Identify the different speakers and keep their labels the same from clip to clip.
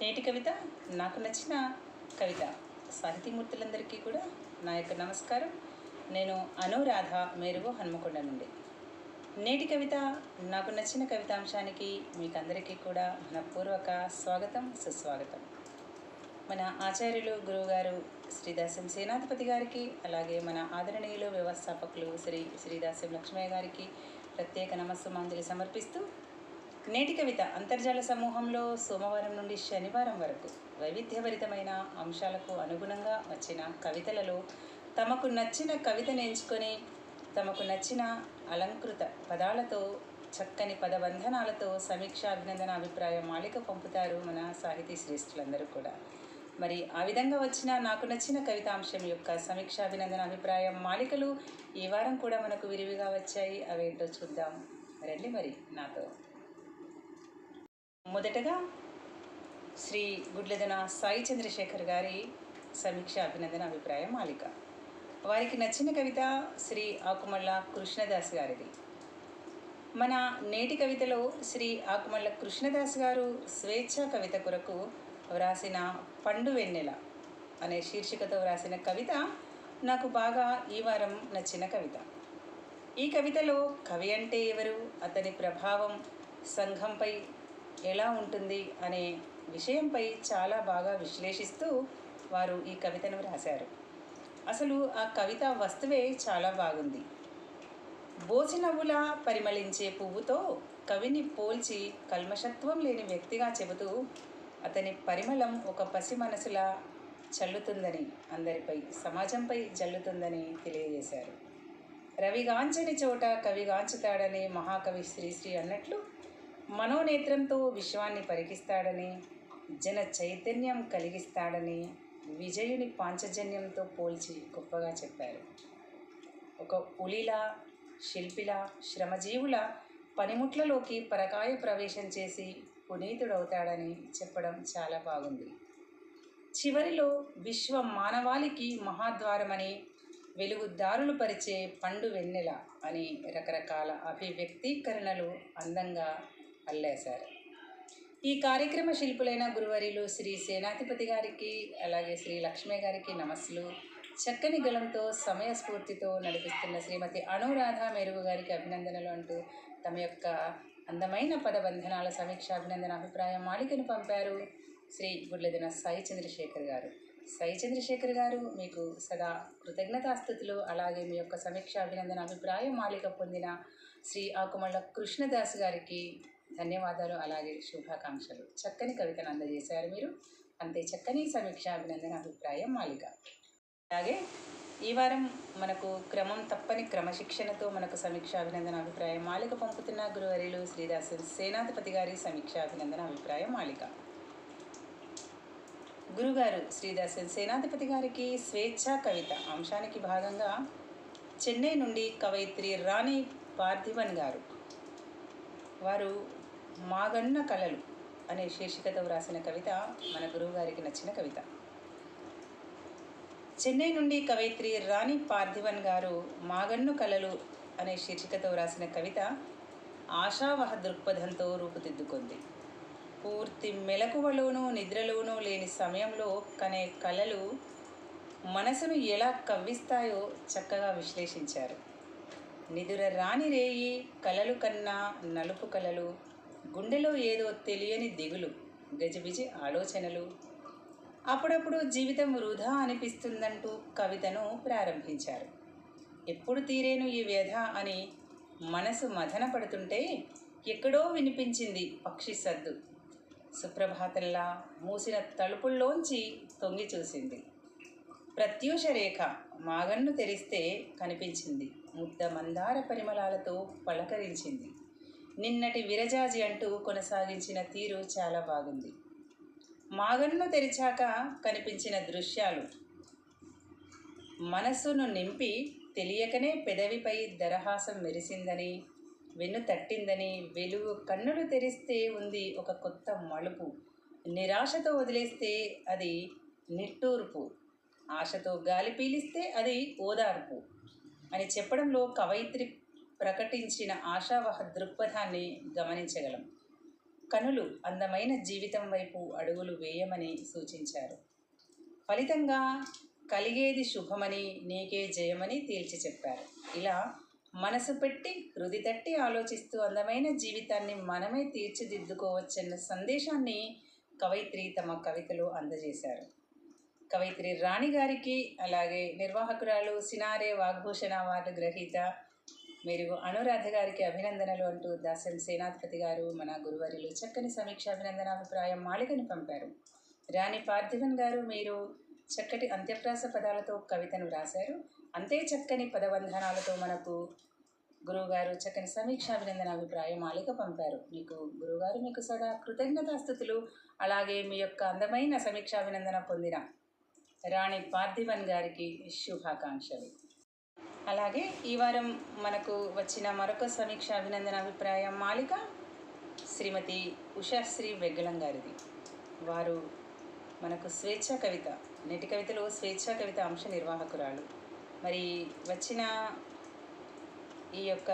Speaker 1: నేటి కవిత నాకు నచ్చిన కవిత. సాహితీమూర్తులందరికీ కూడా నా యొక్క నమస్కారం. నేను అనురాధ మేరుగు హన్మకొండ నుండి. నేటి కవిత నాకు నచ్చిన కవితాంశానికి మీకు అందరికీ కూడా మనపూర్వక స్వాగతం సుస్వాగతం. మన ఆచార్యులు గురువుగారు శ్రీదాసం సేనాధిపతి గారికి అలాగే మన ఆదరణీయులు వ్యవస్థాపకులు శ్రీ శ్రీదాసం లక్ష్మయ్య గారికి ప్రత్యేక నమస్సుమాంజలి సమర్పిస్తూ నేటి కవిత అంతర్జాల సమూహంలో సోమవారం నుండి శనివారం వరకు వైవిధ్యభరితమైన అంశాలకు అనుగుణంగా వచ్చిన కవితలలో తమకు నచ్చిన కవితను ఎంచుకొని తమకు నచ్చిన అలంకృత పదాలతో చక్కని పదబంధనాలతో సమీక్ష అభినందన అభిప్రాయ మాలిక పంపుతారు మన సాహితీ శ్రేష్ఠులందరూ కూడా. మరి ఆ విధంగా వచ్చిన నాకు నచ్చిన కవితాంశం యొక్క సమీక్ష అభినందన అభిప్రాయం మాలికలు ఈ వారం కూడా మనకు విరివిగా వచ్చాయి. అవేంటో చూద్దాం. రండి మరి నాతో. మొదటగా శ్రీ గుడ్లెదన సాయి చంద్రశేఖర్ గారి సమీక్ష అభినందన అభిప్రాయ మాలిక. వారికి నచ్చిన కవిత శ్రీ ఆకుమల్ల కృష్ణదాస్ గారిది. మన నేటి కవితలో శ్రీ ఆకుమల్ల కృష్ణదాస్ గారు స్వేచ్ఛ కవిత కొరకు వ్రాసిన పండు వెన్నెల అనే శీర్షికతో వ్రాసిన కవిత నాకు బాగా ఈ వారం నచ్చిన కవిత. ఈ కవితలో కవి అంటే ఎవరు? అతని ప్రభావం సంఘంపై ఎలా ఉంటుంది అనే విషయంపై చాలా బాగా విశ్లేషిస్తూ వారు ఈ కవితను రాశారు అసలు ఆ కవిత వస్తువే చాలా బాగుంది. బోసినవ్వులా పరిమళించే పువ్వుతో కవిని పోల్చి కల్మషత్వం లేని వ్యక్తిగా చెబుతూ అతని పరిమళం ఒక పసి మనసులా చల్లుతుందని అందరిపై సమాజంపై జల్లుతుందని తెలియజేశారు. రవిగాంచని చోట కవిగాంచుతాడని మహాకవి శ్రీశ్రీ అన్నట్లు మనోనేత్రంతో విశ్వాన్ని పరికిస్తాడని జన చైతన్యం కలిగిస్తాడని విజయుని పాంచజన్యంతో పోల్చి గొప్పగా చెప్పారు. ఒక పులిలా శిల్పిలా శ్రమజీవుల పనిముట్లలోకి పరకాయ ప్రవేశం చేసి పునీతుడవుతాడని చెప్పడం చాలా బాగుంది. చివరిలో విశ్వ మానవాళికి మహాద్వారమని వెలుగుదారులు పరిచే పండు వెన్నెల అని రకరకాల అభివ్యక్తీకరణలు అందంగా అల్లేశారు ఈ కార్యక్రమ శిల్పులైన గురువరిలు శ్రీ సేనాధిపతి గారికి అలాగే శ్రీ లక్ష్మీ గారికి నమస్సులు. చక్కని గలంతో సమయస్ఫూర్తితో నడిపిస్తున్న శ్రీమతి అనురాధ మెరుగు గారికి అభినందనలు అంటూ తమ యొక్క అందమైన పదబంధనాల సమీక్ష అభినందన అభిప్రాయం మాలికను పంపారు శ్రీ గుడ్లదిన సాయి చంద్రశేఖర్ గారు. సాయి చంద్రశేఖర్ గారు మీకు సదా కృతజ్ఞతాస్థుతులు. అలాగే మీ యొక్క సమీక్ష అభినందన అభిప్రాయం మాలిక పొందిన శ్రీ ఆకుమళ్ళ కృష్ణదాస్ గారికి ధన్యవాదాలు. అలాగే శుభాకాంక్షలు. చక్కని కవితను అందజేశారు మీరు. అంతే చక్కని సమీక్ష అభినందన అభిప్రాయం మాలిక. అలాగే ఈ వారం మనకు క్రమం తప్పని క్రమశిక్షణతో మనకు సమీక్ష అభినందన అభిప్రాయం మాలిక పంపుతున్న గురువరిలు శ్రీదాసు సేనాధిపతి గారి సమీక్ష అభినందన అభిప్రాయం మాలిక. గురుగారు శ్రీదాసన్ సేనాధిపతి గారికి స్వేచ్ఛ కవిత అంశానికి భాగంగా చెన్నై నుండి కవయిత్రి రాణి పార్థివన్ గారు వారు మాగన్న కళలు అనే శీర్షికతో వ్రాసిన కవిత మన గురువుగారికి నచ్చిన కవిత. చెన్నై నుండి కవయిత్రి రాణి పార్థివన్ గారు మాగన్ను కళలు అనే శీర్షికతో వ్రాసిన కవిత ఆశావహ దృక్పథంతో రూపుదిద్దుకుంది. పూర్తి మెలకువలోనూ నిద్రలోనూ లేని సమయంలో కనే కళలు మనసును ఎలా కవ్విస్తాయో చక్కగా విశ్లేషించారు. నిదుర రాని రేయి కలలు కన్నా నలుపు కలలు గుండెలో ఏదో తెలియని దిగులు గజిబిజి ఆలోచనలు. అప్పుడప్పుడు జీవితం వృధా అనిపిస్తుందంటూ కవితను ప్రారంభించారు. ఎప్పుడు తీరేను ఈ వ్యధ అని మనసు మథన పడుతుంటే ఎక్కడో వినిపించింది పక్షి సద్దు. సుప్రభాతంలా మూసిన తలుపుల్లోంచి తొంగి చూసింది. ప్రత్యూష రేఖ మాగన్ను తెరిస్తే కనిపించింది. ముద్ద మందార పరిమళాలతో పలకరించింది. నిన్నటి విరజాజి అంటూ కొనసాగించిన తీరు చాలా బాగుంది. మాగన్ను తెరిచాక కనిపించిన దృశ్యాలు. మనసును నింపి తెలియకనే పెదవిపై దరహాసం మెరిసిందని వెన్ను తట్టిందని వెలుగు కన్నులు తెరిస్తే ఉంది ఒక కొత్త మలుపు. నిరాశతో వదిలేస్తే అది నిట్టూర్పు. ఆశతో గాలి పీలిస్తే అది ఓదార్పు. అని చెప్పడంలో కవయిత్రి ప్రకటించిన ఆశావహ దృక్పథాన్ని గమనించగలం. కనులు అందమైన జీవితం వైపు అడుగులు వేయమని సూచించారు. ఫలితంగా కలిగేది శుభమని నీకే జయమని తేల్చి చెప్పారు. ఇలా మనసు పెట్టి హృది తట్టి ఆలోచిస్తూ అందమైన జీవితాన్ని మనమే తీర్చిదిద్దుకోవచ్చన్న సందేశాన్ని కవయిత్రి తమ కవితలో అందజేశారు. కవయిత్రి రాణి గారికి అలాగే నిర్వాహకురాలు సినారే వాగ్భూషణ అవార్డు గ్రహీత మీరు అనురాధ గారికి అభినందనలు అంటూ దాసన్ సేనాధిపతి గారు మన గురువారిలో చక్కని సమీక్ష అభినందన అభిప్రాయం పంపారు. రాణి పార్థివన్ గారు మీరు చక్కటి అంత్యప్రాస పదాలతో కవితను రాశారు. అంతే చక్కని పదబంధనాలతో మనకు గురువుగారు చక్కని సమీక్ష అభినందన అభిప్రాయం మాలిక పంపారు. మీకు గురువుగారు మీకు సదా కృతజ్ఞతాస్థుతులు. అలాగే మీ యొక్క అందమైన సమీక్ష అభినందన పొందిన రాణి పార్థివన్ గారికి శుభాకాంక్షలు. అలాగే ఈ వారం మనకు వచ్చిన మరొక సమీక్ష అభినందన అభిప్రాయం మాలిక శ్రీమతి ఉషాశ్రీ వెగ్గలం గారిది. వారు మనకు స్వేచ్ఛ కవిత నేటి కవితలో స్వేచ్ఛ కవిత అంశ నిర్వాహకురాలు. మరి వచ్చిన ఈ యొక్క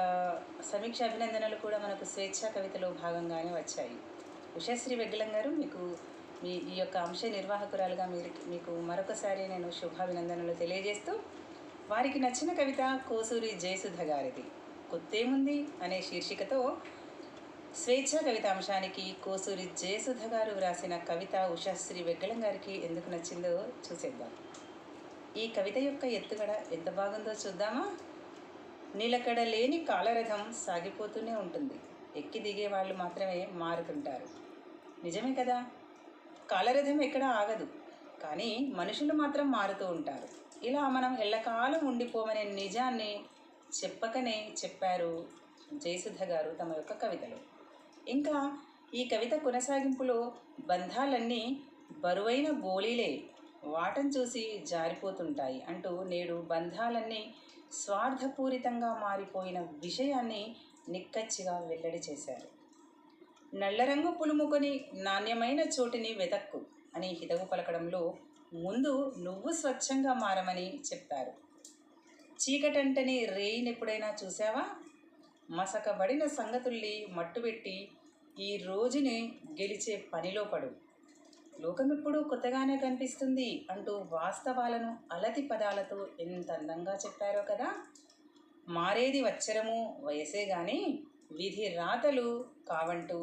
Speaker 1: సమీక్ష అభినందనలు కూడా మనకు స్వేచ్ఛ కవితలో భాగంగానే వచ్చాయి. ఉషాశ్రీ వెగ్గలం గారు మీకు మీ ఈ యొక్క అంశ నిర్వాహకురాలుగా మీరు మీకు మరొకసారి నేను శుభాభినందనలు తెలియజేస్తూ వారికి నచ్చిన కవిత కోసూరి జయసుధ గారిది. కొత్తేముంది అనే శీర్షికతో స్వేచ్ఛ కవిత అంశానికి కోసూరి జయసుధ గారు వ్రాసిన కవిత ఉషాశ్రీ వెగ్గలం గారికి ఎందుకు నచ్చిందో చూసేద్దాం. ఈ కవిత యొక్క ఎత్తుగడ ఎంత బాగుందో చూద్దామా? నిలకడ లేని కాలరథం సాగిపోతూనే ఉంటుంది. ఎక్కి దిగే వాళ్ళు మాత్రమే మారుతుంటారు. నిజమే కదా? కాలరథం ఎక్కడ ఆగదు. కానీ మనుషులు మాత్రం మారుతూ ఉంటారు. ఇలా మనం ఎల్లకాలం ఉండిపోమనే నిజాన్ని చెప్పకనే చెప్పారు జయసుధ గారు తమ యొక్క కవితలో. ఇంకా ఈ కవిత కొనసాగింపులో బంధాలన్నీ బరువైన గోళీలే వాటం చూసి జారిపోతుంటాయి అంటూ నేడు బంధాలన్నీ స్వార్థపూరితంగా మారిపోయిన విషయాన్ని నిక్కచ్చిగా వెల్లడి చేశారు. నల్లరంగు పులుముకొని నాణ్యమైన చోటిని వెతక్కు అని హితవు పలకడంలో ముందు నువ్వు స్వచ్ఛంగా మారమని చెప్పారు. చీకటంటని రేయినెప్పుడైనా చూసావా మసకబడిన సంగతుల్ని మట్టుబెట్టి ఈ రోజుని గెలిచే పనిలో పడు. లోకమిప్పుడు కొత్తగానే కనిపిస్తుంది అంటూ వాస్తవాలను అలతి పదాలతో ఎంత అందంగా చెప్పారో కదా! మారేది వచ్చరము వయసే గాని విధి రాతలు కావంటూ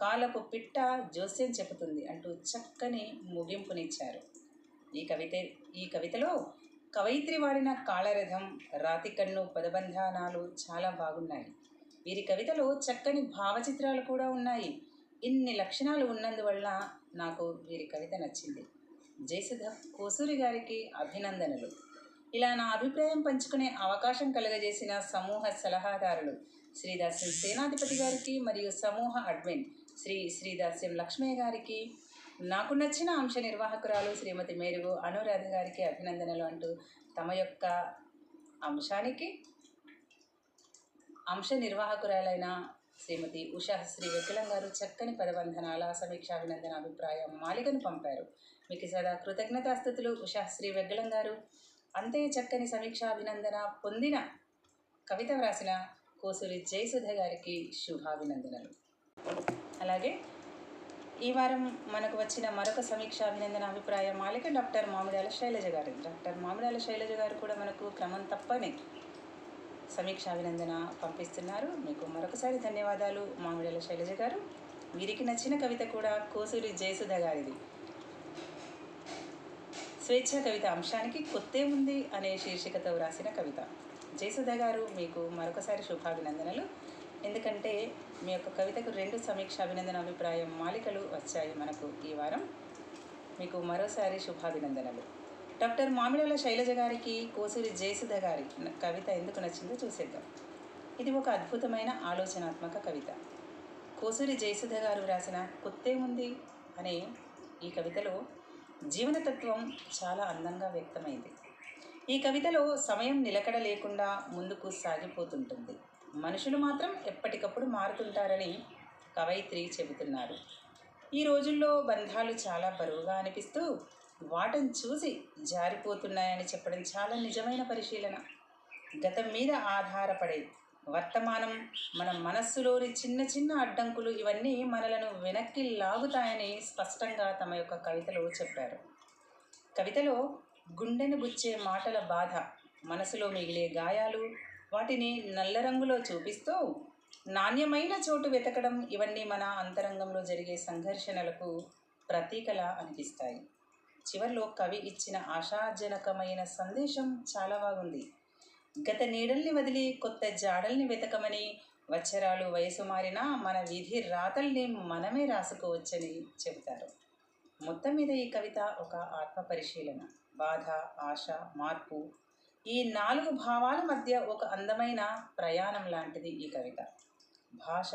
Speaker 1: కాలపు పిట్ట జోస్యం చెబుతుంది అంటూ చక్కని ముగింపునిచ్చారు. ఈ కవిత ఈ కవితలో కవయిత్రి వాడిన కాళరథం రాతికన్ను పదబంధానాలు చాలా బాగున్నాయి. వీరి కవితలో చక్కని భావచిత్రాలు కూడా ఉన్నాయి. ఇన్ని లక్షణాలు ఉన్నందువల్ల నాకు వీరి కవిత నచ్చింది. జయసుధ కోసూరి గారికి అభినందనలు. ఇలా నా అభిప్రాయం పంచుకునే అవకాశం కలుగజేసిన సమూహ సలహాదారులు శ్రీదాసు సేనాధిపతి గారికి మరియు సమూహ అడ్మిన్ శ్రీ శ్రీదాస్యం లక్ష్మయ్య గారికి నాకు నచ్చిన అంశ నిర్వాహకురాలు శ్రీమతి మేరుగు అనురాధ గారికి అభినందనలు అంటూ తమ యొక్క అంశానికి అంశ నిర్వాహకురాలైన శ్రీమతి ఉషా శ్రీ వెక్కలం గారు చక్కని పదబంధనాల సమీక్షాభినందన అభిప్రాయం మాలికను పంపారు. మీకు సదా కృతజ్ఞతాస్థుతులు ఉషా శ్రీ వెగ్గలం గారు. అంతే చక్కని సమీక్షాభినందన పొందిన కవిత వ్రాసిన కోసూరి జయసుధ గారికి శుభాభినందనలు. అలాగే ఈ వారం మనకు వచ్చిన మరొక సమీక్ష అభినందన అభిప్రాయం మాలిక డాక్టర్ మామిడాల శైలజ గారు. డాక్టర్ మామిడాల శైలజ గారు కూడా మనకు క్రమం తప్పని సమీక్ష అభినందన పంపిస్తున్నారు. మీకు మరొకసారి ధన్యవాదాలు మామిడాల శైలజ గారు. వీరికి నచ్చిన కవిత కూడా కోసూరి జయసుధ గారిది. స్వేచ్ఛ కవిత అంశానికి కొత్తే ఉంది అనే శీర్షికతో వ్రాసిన కవిత. జయసుధ గారు మీకు మరొకసారి శుభాభినందనలు. ఎందుకంటే మీ యొక్క కవితకు రెండు సమీక్ష అభినందన అభిప్రాయం మాలికలు వచ్చాయి మనకు ఈ వారం. మీకు మరోసారి శుభాభినందనలు. డాక్టర్ మామిడాల శైలజ గారికి కోసూరి జయసుధ గారి కవిత ఎందుకు నచ్చిందో చూసేద్దాం. ఇది ఒక అద్భుతమైన ఆలోచనాత్మక కవిత. కోసూరి జయసుధ గారు వ్రాసిన కొత్తే ఉంది అనే ఈ కవితలో జీవనతత్వం చాలా అందంగా వ్యక్తమైంది. ఈ కవితలో సమయం నిలకడ లేకుండా ముందుకు సాగిపోతుంటుంది. మనుషులు మాత్రం ఎప్పటికప్పుడు మారుతుంటారని కవయిత్రి చెబుతున్నారు. ఈ రోజుల్లో బంధాలు చాలా బరువుగా అనిపిస్తూ వాటను చూసి జారిపోతున్నాయని చెప్పడం చాలా నిజమైన పరిశీలన. గతం మీద ఆధారపడే వర్తమానం మన మనస్సులోని చిన్న చిన్న అడ్డంకులు ఇవన్నీ మనలను వెనక్కి లాగుతాయని స్పష్టంగా తమ యొక్క కవితలో చెప్పారు. కవితలో గుండెను గుచ్చే మాటల బాధ మనసులో మిగిలే గాయాలు వాటిని నల్ల రంగులో చూపిస్తూ నాణ్యమైన చోటు వెతకడం ఇవన్నీ మన అంతరంగంలో జరిగే సంఘర్షణలకు ప్రతీకలా అనిపిస్తాయి. చివరిలో కవి ఇచ్చిన ఆశాజనకమైన సందేశం చాలా బాగుంది. గత నీడల్ని వదిలి కొత్త జాడల్ని వెతకమని వచ్చరాలు వయసు మారినా మన విధి రాతల్ని మనమే రాసుకోవచ్చని చెబుతారు. మొత్తం మీద ఈ కవిత ఒక ఆత్మ పరిశీలన బాధ ఆశ మార్పు ఈ నాలుగు భావాల మధ్య ఒక అందమైన ప్రయాణం లాంటిది ఈ కవిత. భాష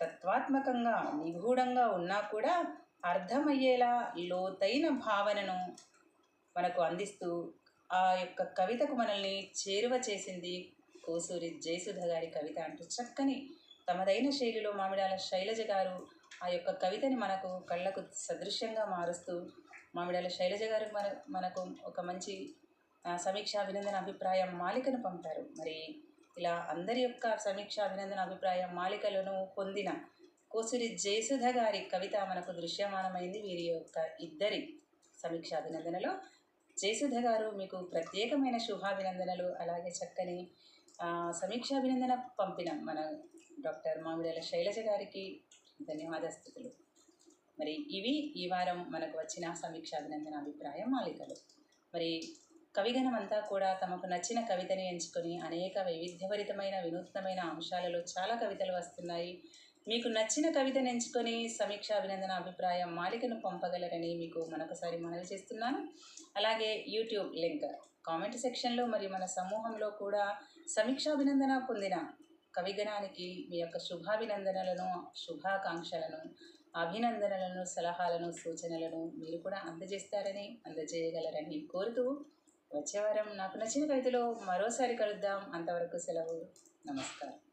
Speaker 1: తత్వాత్మకంగా నిగూఢంగా ఉన్నా కూడా అర్థమయ్యేలా లోతైన భావనను మనకు అందిస్తూ ఆ యొక్క కవితకు మనల్ని చేరువ చేసింది కోసూరి జయసుధ గారి కవిత అంటూ చక్కని తమదైన శైలిలో మామిడాల శైలజ గారు ఆ యొక్క కవితని మనకు కళ్ళకు సదృశ్యంగా మారుస్తూ మామిడాల శైలజ గారు మన మనకు ఒక మంచి సమీక్ష అభినందన అభిప్రాయం మాలికను పంపారు. మరి ఇలా అందరి యొక్క సమీక్ష అభినందన అభిప్రాయం మాలికలను పొందిన కోసిరి జయసుధ గారి కవిత మనకు దృశ్యమానమైంది. వీరి యొక్క ఇద్దరి సమీక్ష అభినందనలో జయసుధ గారు మీకు ప్రత్యేకమైన శుభాభినందనలు అలాగే చక్కని సమీక్ష సమీక్షాభినందన పంపిన మన డాక్టర్ మామిడాల శైలజ గారికి ధన్యవాదస్తుతులు. మరి ఇవి ఈ వారం మనకు వచ్చిన సమీక్షాభినందన అభిప్రాయం మాలికలు. మరి కవిగణం అంతా కూడా తమకు నచ్చిన కవితని ఎంచుకొని అనేక వైవిధ్యభరితమైన వినూత్నమైన అంశాలలో చాలా కవితలు వస్తున్నాయి. మీకు నచ్చిన కవితను ఎంచుకొని సమీక్ష అభినందన అభిప్రాయం మాలికను పంపగలరని మీకు మరొకసారి మనవి చేస్తున్నాను. అలాగే యూట్యూబ్ లింక్ కామెంట్ సెక్షన్లో మరియు మన సమూహంలో కూడా సమీక్షాభినందన పొందిన కవిగణానికి మీ యొక్క శుభాభినందనలను శుభాకాంక్షలను అభినందనలను సలహాలను సూచనలను మీరు కూడా అందజేస్తారని అందజేయగలరని కోరుతూ వచ్చే వారం నాకు నచ్చిన కవితలో మరోసారి కలుద్దాం. అంతవరకు సెలవు. నమస్కారం.